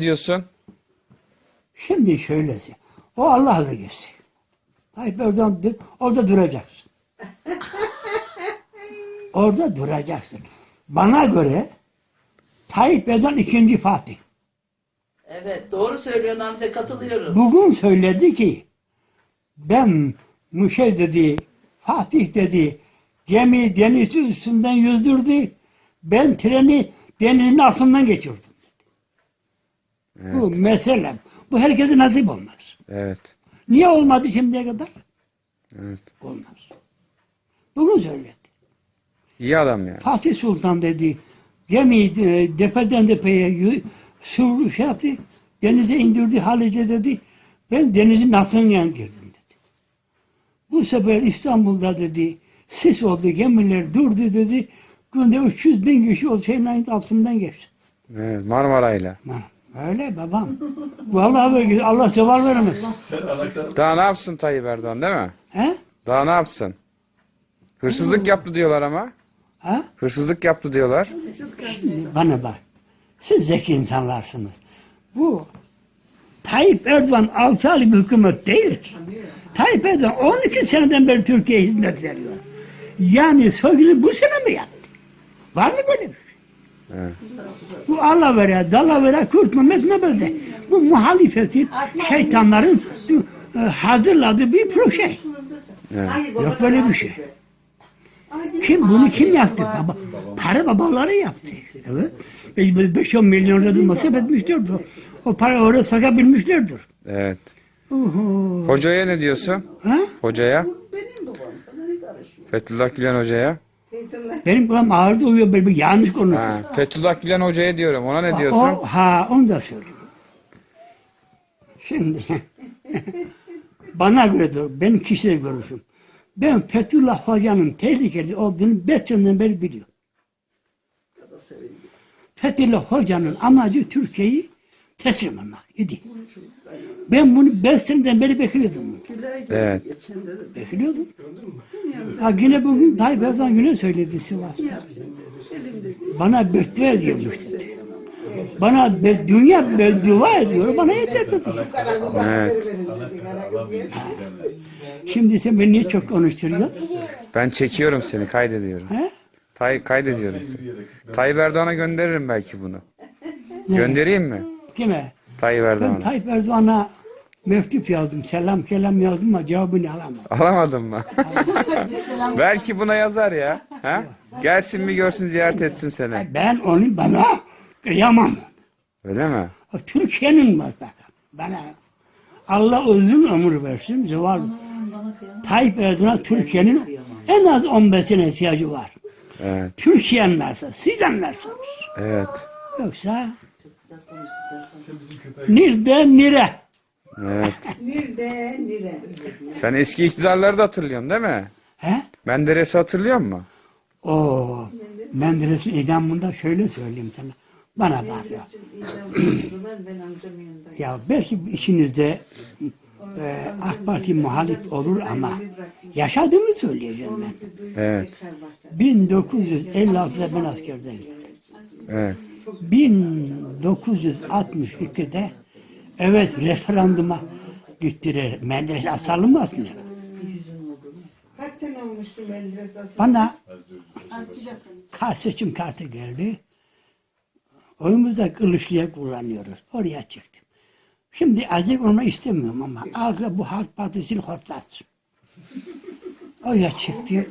diyorsun? Şimdi şöylesi. O Allah vergisi. Tayyip Erdoğan orada duracaksın. orada duracaksın. Bana göre Tayyip Erdoğan ikinci Fatih. Evet doğru söylüyorsun amca katılıyorum. Bugün söyledi ki ben Muşe dedi, Fatih dedi, gemi denizi üstünden yüzdürdü. Ben treni denizin altından geçirdim. Bu mesele. Bu herkese nasip olmaz. Evet. Niye olmadı şimdiye kadar? Evet. Olmaz. Bugün söyledi. İyi adam yani. Fatih Sultan dedi, gemiyi e, depeden depeye yü- sür, şey yaptı, denize indirdi Halice dedi. Ben denizin altından girdim dedi. Bu sefer İstanbul'da dedi, sis oldu, gemiler durdu dedi. Günde 300 bin kişi o şeyin altından geçti. Evet. Marmaray'la. Lan, Öyle babam. Vallahi böyle Allah seval vermez. Daha ne yapsın Tayyip Erdoğan değil mi? He? Daha ne yapsın? Hırsızlık yaptı diyorlar ama. Ha? Hırsızlık yaptı diyorlar. Bana bak. Siz zeki insanlarsınız. Bu Tayyip Erdoğan 6 aylık bir hükümet değil ki. Tayyip Erdoğan 12 seneden beri Türkiye'ye hizmet veriyor. Yani soygunu bu sene mi yaptı? Var mı böyle bir şey? Evet. Bu Allah vere, dala vere, kurt Mehmet Mehmet'e. Bu muhalefetin, şeytanların e, hazırladığı bir proje. Yok böyle bir şey. Kim bunu kim yaptı? Baba, para babaları yaptı. Evet. 5-10 milyon lira masraf etmişlerdir. O para oraya sakabilmişlerdir. Evet. Oho. Hocaya ne diyorsun? Ha? Hocaya? Benim babam sana ne karışıyor? Fethullah Gülen Hoca'ya. Benim kulağım ağrıdı uyuyor böyle bir yanlış konuşuyor. Ha, Fethullah Gülen Hoca'ya diyorum. Ona ne diyorsun? O, ha onu da söyleyeyim. Şimdi bana göre de benim kişisel görüşüm. Ben Fethullah Hoca'nın tehlikeli olduğunu beş seneden beri biliyorum. Fethullah Hoca'nın amacı Türkiye'yi teslim almak idi. Ben bunu beş seneden beri bekliyordum. Evet. Bekliyordum. Ha yine bugün Tayyip Erdoğan yine söyledi Sivas'ta. Bana beddua ediyormuş dedi. Bana be, dünya beddua ediyor, bana yeter dedi. Evet. Şimdi sen beni niye çok konuşturuyorsun? Ben çekiyorum seni. Kaydediyorum. He? Tay kaydediyorum seni. Tayyip Erdoğan'a gönderirim belki bunu. Göndereyim mi? Kime? Tayyip Ben Erdoğan'a. Tayyip Erdoğan'a mektup yazdım, selam kelam yazdım ama cevabını alamadım. Alamadın mı? belki buna yazar ya. Ha? Gelsin bir görsün ziyaret etsin seni. Ben onu bana kıyamam. Öyle mi? Türkiye'nin var bakın. Bana Allah uzun ömür versin. Zeval. Tayyip Erdoğan'a Türkiye'nin en az 15 sene ihtiyacı var. Evet. Türkiye anlarsa, siz anlarsınız. Evet. Yoksa nerede nire? Evet. Nerede nere? Sen eski iktidarları da hatırlıyorsun değil mi? He? Menderes'i hatırlıyor musun? O Menderes'in idamında şöyle söyleyeyim sana. Bana bak ya. Ya belki içinizde e, AK Parti muhalif olur ama yaşadığımı söyleyeceğim ben. Evet. 1956'da ben askerdeyim. Evet. 1962'de evet referanduma gittiler. Menderes asalınmaz mı? Kaç sene olmuştu Menderes Bana kart seçim kartı geldi. Oyumuzda Kılıçlı'ya kullanıyoruz. Oraya çıktım. Şimdi azıcık olma istemiyorum ama algı bu Halk Partisi'ni hortlatsın. Oraya çıktım.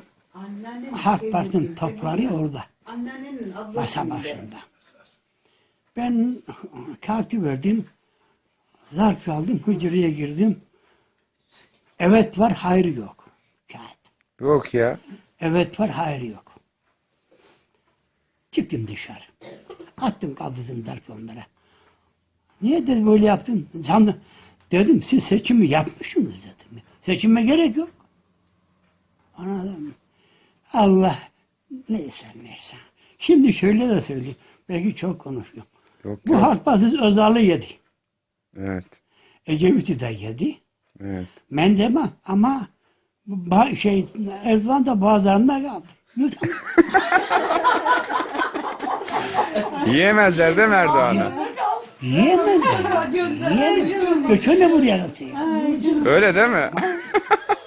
Halk Parti'nin topları orada. Masa başında. Ben kartı verdim. Zarf aldım. Hücreye girdim. Evet var, hayır yok. Kağıt. Yok ya. Evet var, hayır yok. Çıktım dışarı. Attım kaldırdım zarfı onlara. Niye dedi böyle yaptın? Sandım. Dedim siz seçimi yapmışsınız dedim. Seçime gerek yok. Anladım. Allah neyse neyse. Şimdi şöyle de söyleyeyim. Belki çok konuşuyorum. Yok Bu yok. Halk Partisi Özal'ı yedi. Evet. Ecevit'i de yedi. Evet. Mendema ama ba- şey Erdoğan da bazılarında kaldı. Yiyemezler değil mi Erdoğan'ı? Yiyemezler. Yiyemez. Göçün de buraya atıyor. Öyle değil mi?